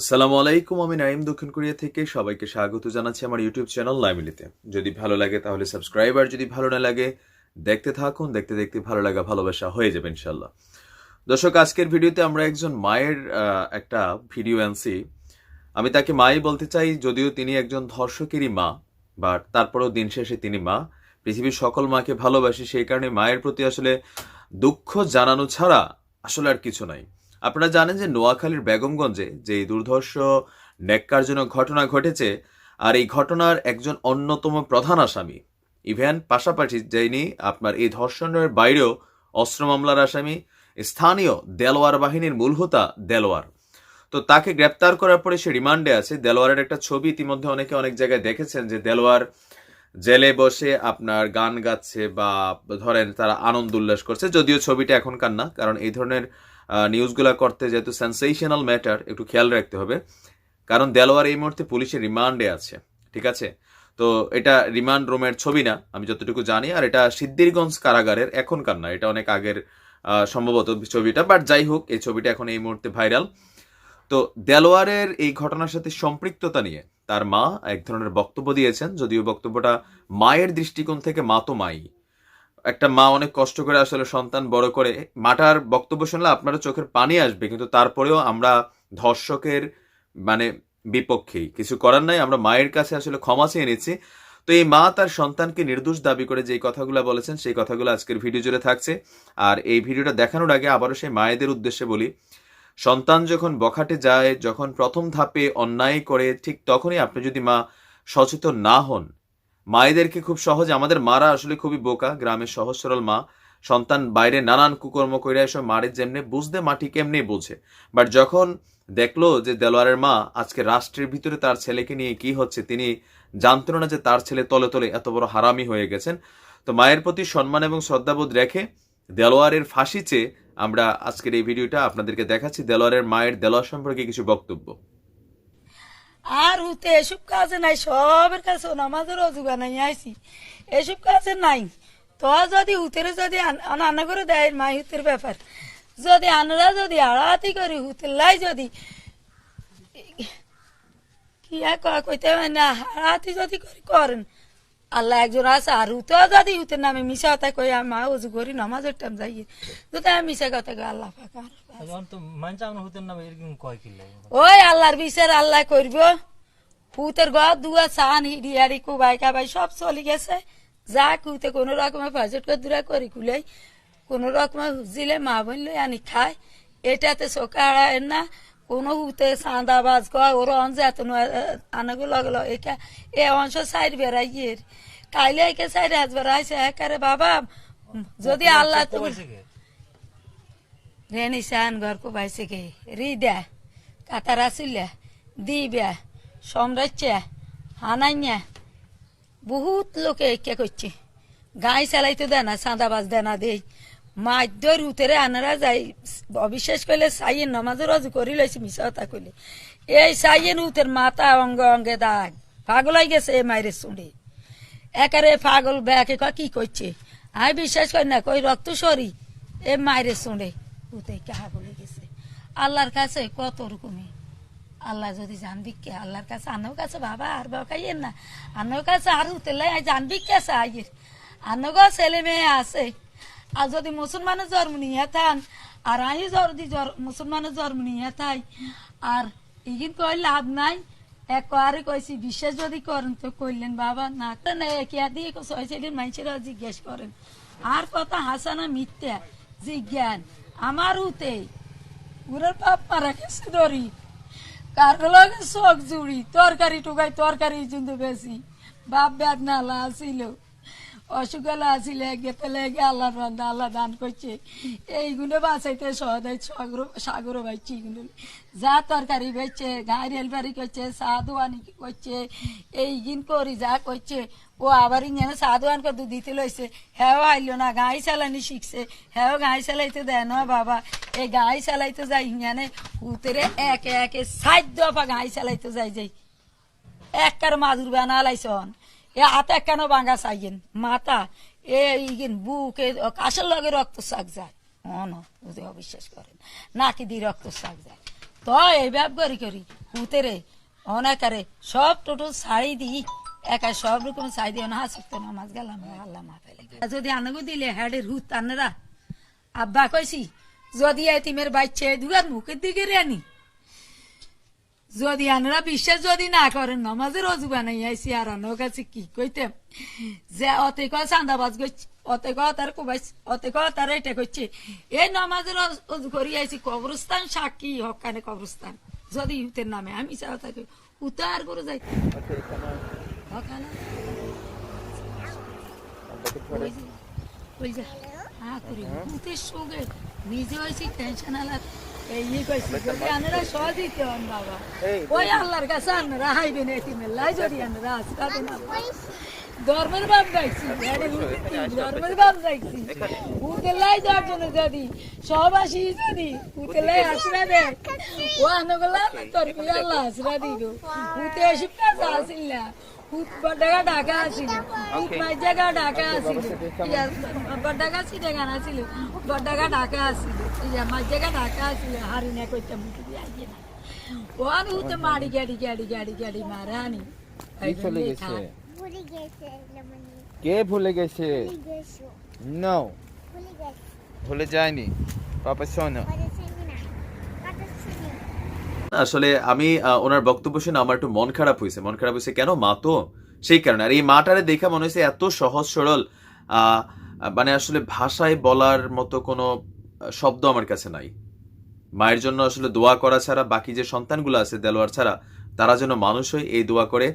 আসসালামু আলাইকুম, আমি নাইম দক্ষিণ কোরিয়া থেকে। সবাইকে স্বাগত জানাচ্ছি আমার ইউটিউব চ্যানেল লাইমিলিতে যদি ভালো লাগে তাহলে সাবস্ক্রাইব, আর যদি ভালো না লাগে, দেখতে থাকুন, দেখতে দেখতে ভালো লাগা, ভালোবাসা হয়ে যাবে ইনশাল্লাহ দর্শক, আজকের ভিডিওতে আমরা একজন মায়ের একটা ভিডিও আনছি। আমি তাকে মাই বলতে চাই, যদিও তিনি একজন ধর্ষকেরই মা, বাট তারপরেও দিন শেষে তিনি মা। পৃথিবীর সকল মাকে ভালোবাসি, সেই কারণে মায়ের প্রতি আসলে দুঃখ জানানো ছাড়া আসলে আর কিছু নাই। আপনারা জানেন যে নোয়াখালীর বেগমগঞ্জে যে দুর্ধর্ষ, ন্যাক্কারজনক ঘটনা ঘটেছে, আর এই ঘটনার একজন অন্যতম প্রধান আসামি। ইভেন পাশাপাশি যিনি আপনার এই ধর্ষণের বাইরেও অস্ত্র মামলার আসামি, স্থানীয় দেলোয়ার বাহিনীর মূল হোতা দেলোয়ার। তো তাকে গ্রেপ্তার করার পরে সে রিমান্ডে আছে। দেলোয়ারের একটা ছবি ইতিমধ্যে অনেকে অনেক জায়গায় দেখেছেন যে দেলোয়ার জেলে বসে আপনার গান গাচ্ছে বা ধরেন তারা আনন্দ উল্লাস করছে। যদিও ছবিটা এখনকার না, কারণ এই ধরনের নিউজগুলো করতে যেহেতু সেন্সেশনাল ম্যাটার একটু খেয়াল রাখতে হবে। কারণ দেলোয়ার এই মুহূর্তে পুলিশের রিমান্ডে আছে, ঠিক আছে? তো এটা রিমান্ড রুমের ছবি না, আমি যতটুকু জানি, আর এটা সিদ্দিরগঞ্জ কারাগারের এখনকার না, এটা অনেক আগের সম্ভবত ছবিটা বাট যাই হোক, এই ছবিটা এখন এই মুহূর্তে ভাইরাল তো দেলোয়ারের এই ঘটনার সাথে সম্পৃক্ততা নিয়ে তার মা এক ধরনের বক্তব্য দিয়েছেন, যদিও বক্তব্যটা মায়ের দৃষ্টিকোণ থেকে মা তো মাই। একটা মা অনেক কষ্ট করে আসলে সন্তান বড় করে। মাটার বক্তব্য শুনলে আপনারও চোখের পানি আসবে, কিন্তু তারপরেও আমরা ধর্ষকের মানে বিপক্ষেই। কিছু করার নাই, আমরা মায়ের কাছে আসলে ক্ষমা চেয়ে নিচ্ছি। তো এই মা তার সন্তানকে নির্দোষ দাবি করে যে কথাগুলো বলেছেন, সেই কথাগুলো আজকের ভিডিও জুড়ে থাকছে। আর এই ভিডিওটা দেখানোর আগে আবারও সেই মায়েদের উদ্দেশ্যে বলি, সন্তান যখন বখাটে যায়, যখন প্রথম ধাপে অন্যায় করে, ঠিক তখনই আপনি যদি মা সচেতন না হন মায়েদেরকে খুব সহজে, আমাদের মারা আসলে খুবই বোকা, গ্রামের সহজ সরল মা। সন্তান বাইরে নানান কুকর্ম করে এসব মারের যেমনি বুঝতে মাটি কেমনি বোঝে। বাট যখন দেখল যে দেলোয়ারের মা আজকে রাষ্ট্রের ভিতরে তার ছেলেকে নিয়ে কি হচ্ছে, তিনি জানতেন না যে তার ছেলে তলে তলে এত বড় হারামি হয়ে গেছেন। তো মায়ের প্রতি সম্মান এবং শ্রদ্ধাবোধ রেখে দেলোয়ারের ফাঁসি চেয়ে আমরা আজকের এই ভিডিওটা আপনাদেরকে দেখাচ্ছি। দেলোয়ারের মায়ের দেলোয়ার সম্পর্কে কিছু বক্তব্য। আর হুতে এসব কাজে নাই, সবের কাছে নামাজের অজুগা নাই আইসি এসব কাজে নাই। তো যদি হুতের যদি আনা করে দেয় মাই হুতের ব্যাপার। যদি আনরা যদি আড়াতি করি হুতের লাই যদি কি কইতে না আড়াতি যদি করি করেন। আল্লাহ একজন আছে আর হুতেও যদি হুতের নামে মিশা কথা কই আমি মা অজু করি নামাজের টাইম যাই যদি আমি মিশা কথা কই আল্লাহ তো কিলো ওই আল্লাহর বিচার আল্লাহ করব। পুতের ঘর দুয়া সান হিডি হাড়ি কুবাইকা ভাই সব চলে গেছে। যা কুতে কোনো রকমের বাজেট করে দূরা করি কুলাই। কোনো রকমের হুজিলে মা বললে আনি খায়। এটাতে চোখে না। কোনো হুতে চাঁদা বাজ কয় ওর অঞ্চে এত আনাগো লগল একা এ অংশ সাইড বেড়াই গিয়ে কাইলে একে সাইড হাজ বেড়াইছে একারে বাবা যদি আল্লাহ তুমি রেনি সান ঘর কো বাইছে কে রিদা কাতারা সুল্লা দিব্যা সম্রাজ্যা হানাইয়া বহুত লোকে একে করছে গাই চালাইতে দেয় না চাঁদাবাজ দেয় না দেই মাধ্যর উতেরে আনারা যাই অবিশ্বাস করলে সাইয়ের নমাজের রজু করি লইছে মিশা কথা কইলে। এই সাইয়ের উতের মাথা অঙ্গে অঙ্গে দাগ পাগলাই গেছে এ মায়ের শুনে একারে পাগল ব্যাকে কি করছে আমি বিশ্বাস করি না, কই রক্ত সরি, এ মায়ের শুনে উতে কাহা বলে গেছে। আল্লাহর কাছে কত রকমের আল্লাহ যদি জানবি কে, আল্লাহর কাছে আনো কাছে বাবা আর বাকাইয়ের না আনার কাছে আর উতেলাই জানবি কে আছে আইয়ের আনগো ছেলে মেয়ে আছে আর যদি মুসলমানের জন্ম নিয়ে থান আর আই যদি মুসলমানের জন্ম নিয়ে থাই আর ইগিন কই লাভ নাই, এক আরে কইছি, বিশ্বাস যদি করেন তো কইলেন, বাবা, না একিয়া দিয়ে ছয় সাইডের মানুষেরা জিজ্ঞেস করেন। আর কথা হাসানা মিথ্যা জিজ্ঞান আমার উতে ওরা বাপ মারা গেছে ধরি কার লগে জুড়ি, তরকারি টুকাই তরকারি কিন্তু বেশি, বাপ ব্যাগ নালা অসুখালা আসিলে গেতে লেগে আল্লাহ রান্দা আল্লাহ দান করছে। এইগুলো বাঁচাইতে সহদাই সাগর সাগর বাইছি এগুলো যা তরকারি বেচছে গাঁ রেলবাড়ি করছে সাধুয়ানি করছে এইগিন করি যা করছে, ও আবার ইঞ্জানে সাধুয়ান করে দিতে লইছে। হ্যাঁ আইলো না গাই চালানি শিখছে। হ্যাঁ গাই চালাইতে দেয় না বাবা। এই গাই চালাইতে যাই ইঞ্জানে উতরে একে একে সাত দফা গাই চালাইতে যাই যাই। এককার মাদুর বানা লাইছন। এ হাতে কেন বাঙ্গা চাইয়েন মাথা এ ইগিন বুক কাশের লগে রক্ত শাক যায় অন অবিশ্বাস করেন। নাকি দি রক্ত শাক যায়। তো এই ব্যাপ করি করি হুতেরে অনাকারে সব টোটো শাড়ি দিই একা সব রকম শাড়ি দিয়ে না হাসত নামাজ গেলাম। আল্লাহ মা পেলে যদি আনগো দিলে হেডের হুত আব্বা কইছি, যদি এতিমের বাচ্চা দুগার মুখের দিকে রানি যদি আনরা বিশ্বাস যদি না করেন নামাজের বানাই আইসি আর আনোর কাছে কি কইতাম যে অতে চান্দাবাজ অতে কয় তার কোবাইছ অতে কয় তার এটা করছে এই নামাজের কবরস্থান সাক্ষী হকানে কবরস্থান। যদি ইউতের নামে আমি চাও উতার করে যাই। হকানা? ওই যে- হ্যাঁ করি। সঙ্গে নিজে হয়েছি টেনশন আলার আনারা আসতে না। ধর্মের বাপ উঠতি, ধর্মের বাপ গাইছি উঠে লাই যাওয়ার জন্য যদি সব যদি উঠে লাই আসরা দে। ও আনগলা তোর আল্লাহ আসরা দিব উঠে এসে কাছে আসিল না উঠ বড্ডাগা ঢাকা আসিল উঠ মাই জায়গা ঢাকা আসিল বড্ডাগা সিটে গান আসিল বড্ডাগা ঢাকা আসিল ইয়া মাই জায়গা ঢাকা আসিল হারিনা কইতাম মুখে দিয়ে আইয়ে না ও আমি উঠে মারি গাড়ি গাড়ি গাড়ি গাড়ি মারানি কি চলে গেছে ভুলে গেছে লবণী কে ভুলে গেছে ভুলে গেছো নো ভুলে গেছে ভুলে যায়নি পাপা শোনো কথা শুনি না কথা শুনি আসলে আমি ওনার বক্তব্য শুনে আমার একটু মন খারাপ হয়েছে। মন খারাপ হয়েছে কেন? মা তো সেই কারণে। আর এই মাটারে দেখা মনে হয়েছে এত সহজ সরল মানে আসলে ভাষায় বলার মতো কোনো শব্দ আমার কাছে নাই। মায়ের জন্য আসলে দোয়া করা ছাড়া, বাকি যে সন্তানগুলো আছে, দেলোয়ার ছাড়া, তারা যেন মানুষ হয়, এই দোয়া করে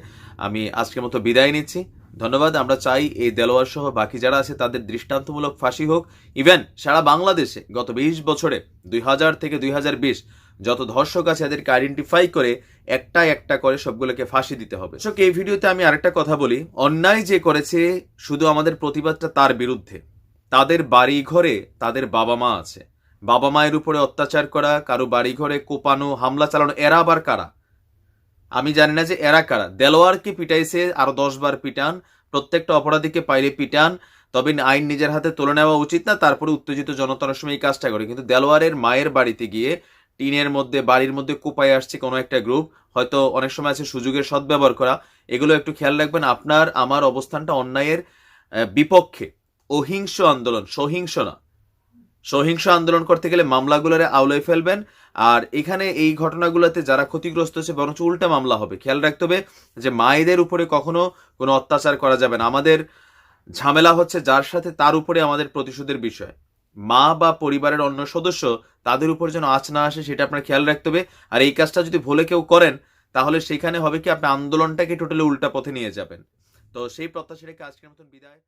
আমি আজকের মতো বিদায় নিচ্ছি। ধন্যবাদ। আমরা চাই এই দেলোয়ার সহ বাকি যারা আছে, তাদের দৃষ্টান্তমূলক ফাঁসি হোক। ইভেন সারা বাংলাদেশে গত বিশ বছরে, দুই হাজার থেকে দুই হাজার বিশ যত ধর্ষক আছে এদেরকে আইডেন্টিফাই করে একটা একটা করে সবগুলোকে ফাঁসি দিতে হবে। দর্শক, এই ভিডিওতে আমি আরেকটা কথা বলি। অন্যায় যে করেছে শুধু আমাদের প্রতিবাদটা তার বিরুদ্ধে। তাদের বাড়ি ঘরে তাদের বাবা মা আছে। বাবা মায়ের উপরে অত্যাচার করা কারও বাড়ি ঘরে কোপানো হামলা চালানো এরা আবার কারা? আমি জানি না যে এরা কারা। দেলোয়ারকে পিটাইছে আরও দশ বার পিটান প্রত্যেকটা অপরাধীকে পাইলে পিটান তবে আইন নিজের হাতে তুলে নেওয়া উচিত না তারপরে উত্তেজিত জনতার সময় এই কাজটা করে। কিন্তু দেলোয়ারের মায়ের বাড়িতে গিয়ে টিনের মধ্যে, বাড়ির মধ্যে কোপায় আসছে কোনো একটা গ্রুপ। হয়তো অনেক সময় আছে সুযোগের সদ্ব্যবহার করা। এগুলো একটু খেয়াল রাখবেন, আপনার, আমার অবস্থানটা অন্যায়ের বিপক্ষে। অহিংস আন্দোলন, সহিংস না। সহিংস আন্দোলন করতে গেলে মামলাগুলোরে আওলায় ফেলবেন। আর এখানে এই ঘটনাগুলোতে যারা ক্ষতিগ্রস্ত হচ্ছে, বরঞ্চ উল্টা মামলা হবে। খেয়াল রাখতে হবে যে মায়েদের উপরে কখনো কোনো অত্যাচার করা যাবে না। আমাদের ঝামেলা হচ্ছে যার সাথে তার উপরে আমাদের প্রতিশোধের বিষয়। মা বা পরিবারের অন্য সদস্য তাদের উপর যেন আঁচ না আসে, সেটা আপনার খেয়াল রাখতে হবে। আর এই কাজটা যদি ভুলে কেউ করেন, তাহলে সেখানে হবে কি, আপনি আন্দোলনটাকে টোটালি উল্টা পথে নিয়ে যাবেন। তো সেই প্রত্যাশা আজকের মতন বিদায়।